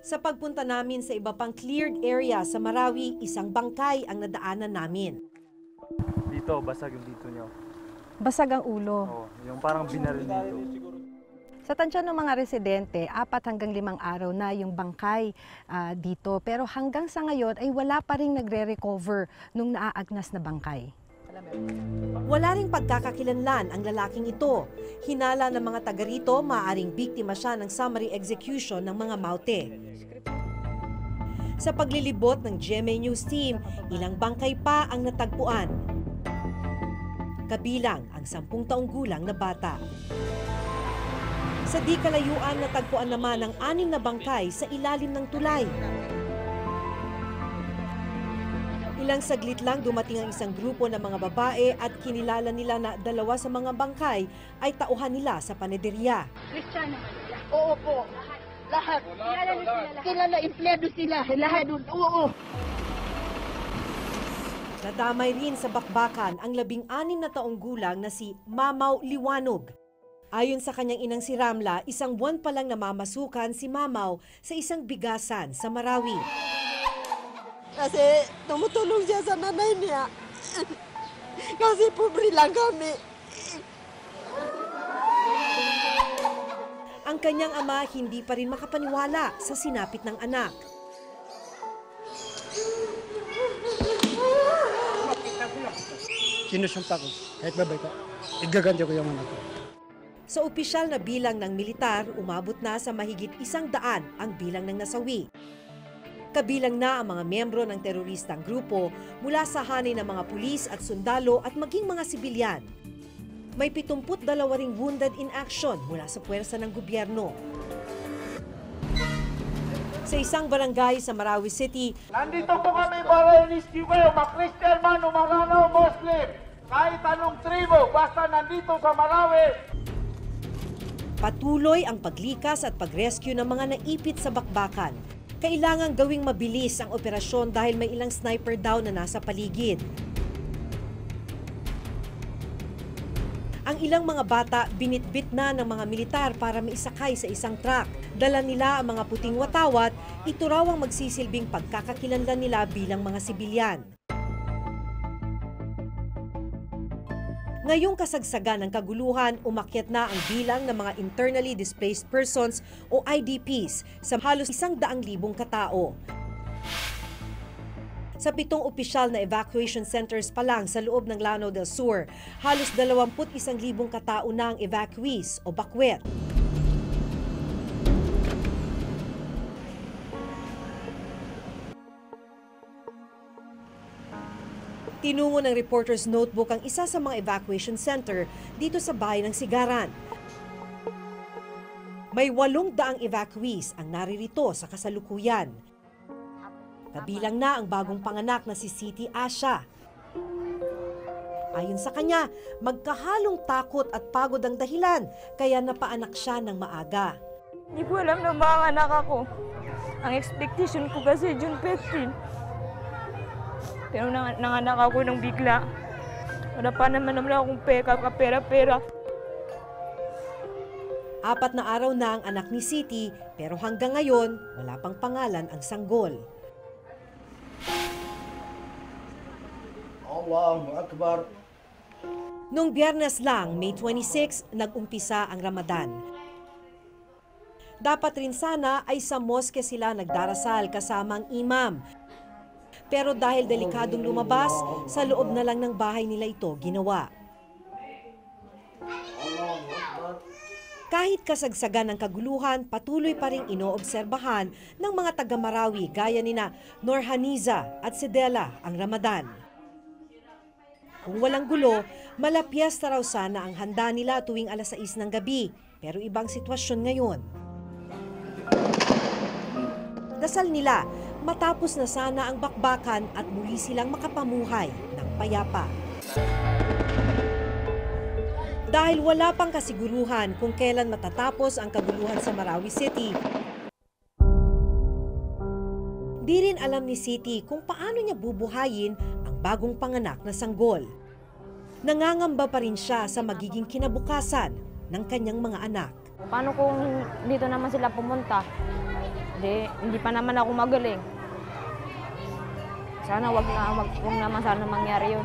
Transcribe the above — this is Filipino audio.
Sa pagpunta namin sa iba pang cleared area sa Marawi, isang bangkay ang nadaanan namin. Dito, basag yung dito nyo. Basag ang ulo. Oo, yung parang binaril dito. Sa tansya ng mga residente, apat hanggang limang araw na yung bangkay ah, dito. Pero hanggang sa ngayon ay wala pa rin nagre-recover nung naaagnas na bangkay. Wala ring pagkakakilanlan ang lalaking ito. Hinala ng mga taga rito, maaaring biktima siya ng summary execution ng mga maute. Sa paglilibot ng GMA News Team, ilang bangkay pa ang natagpuan. Kabilang ang sampung taong gulang na bata. Sa di kalayuan, natagpuan naman ang anim na bangkay sa ilalim ng tulay. Ilang saglit lang dumating ang isang grupo ng mga babae at kinilala nila na dalawa sa mga bangkay ay tauhan nila sa panederya. Kristiyano. Oo po. Lahat. Kilala na sila lahat. Kilala, empleyado sila. Lahat doon. Oo. Nadamay rin sa bakbakan ang labing-anim na taong gulang na si Mamaw Liwanog. Ayon sa kanyang inang si Ramla, isang buwan pa lang namamasukan si Mamaw sa isang bigasan sa Marawi. Kasi tumutulong siya sa nanay niya. Kasi pobre lang kami. Ang kanyang ama hindi pa rin makapaniwala sa sinapit ng anak. sinusumpa ko, kahit babay ko, igaganti ko yung anak ko. Sa opisyal na bilang ng militar, umabot na sa mahigit isang daan ang bilang ng nasawi. Kabilang na ang mga miyembro ng teroristang grupo mula sa hanay ng mga pulis at sundalo at maging mga sibilyan. May 72 ring wounded in action mula sa puwersa ng gobyerno. Sa isang barangay sa Marawi City, Nandito po kami para i-rescue kayo, ma-Christian man, umarano, Muslim. Kahit anong tribo, basta nandito sa Marawi, Patuloy ang paglikas at pagrescue ng mga naipit sa bakbakan. Kailangang gawing mabilis ang operasyon dahil may ilang sniper daw na nasa paligid. Ang ilang mga bata binitbit na ng mga militar para maisakay sa isang truck. Dala nila ang mga puting watawat, ito raw ang magsisilbing pagkakakilanlan nila bilang mga sibilyan. Ngayong kasagsagan ng kaguluhan, umakyat na ang bilang ng mga internally displaced persons o IDPs sa halos isang daang libong katao. Sa pitong opisyal na evacuation centers pa lang sa loob ng Lanao del Sur, halos 21,000 katao na ang evacuees o bakwet. Tinungo ng reporter's notebook ang isa sa mga evacuation center dito sa bahay ng Sigaran. May walong daang evacuees ang naririto sa kasalukuyan. Kabilang na ang bagong panganak na si Siti Asha. Ayon sa kanya, magkahalong takot at pagod ang dahilan kaya napaanak siya ng maaga. Hindi ko alam na mga anak ako. Ang expectation ko kasi June 15. Pero nang, nanganak ako ng bigla. Wala pa naman naman akong peka, kapera-pera. Apat na araw na ang anak ni Siti pero hanggang ngayon wala pang pangalan ang sanggol. Allahu Akbar. Noong biyernes lang, May 26, nag-umpisa ang Ramadan. Dapat rin sana ay sa moske sila nagdarasal kasama ang imam. Pero dahil delikadong lumabas, sa loob na lang ng bahay nila ito ginawa. Kahit kasagsagan ng kaguluhan, patuloy pa rin inoobserbahan ng mga taga-Marawi gaya nina Norhaniza at Sedela ang Ramadan. Kung walang gulo, malapyesta raw sana ang handa nila tuwing alas 6 ng gabi. Pero ibang sitwasyon ngayon. Dasal nila, matapos na sana ang bakbakan at muli silang makapamuhay ng payapa. Dahil wala pang kasiguruhan kung kailan matatapos ang kaguluhan sa Marawi City, Di rin alam ni City kung paano niya bubuhayin ang bagong panganak na sanggol. Nangangamba pa rin siya sa magiging kinabukasan ng kanyang mga anak. Paano kung dito naman sila pumunta? Hindi, hindi pa naman ako magaling. Sana wag na wag, wag naman sana mangyari yun.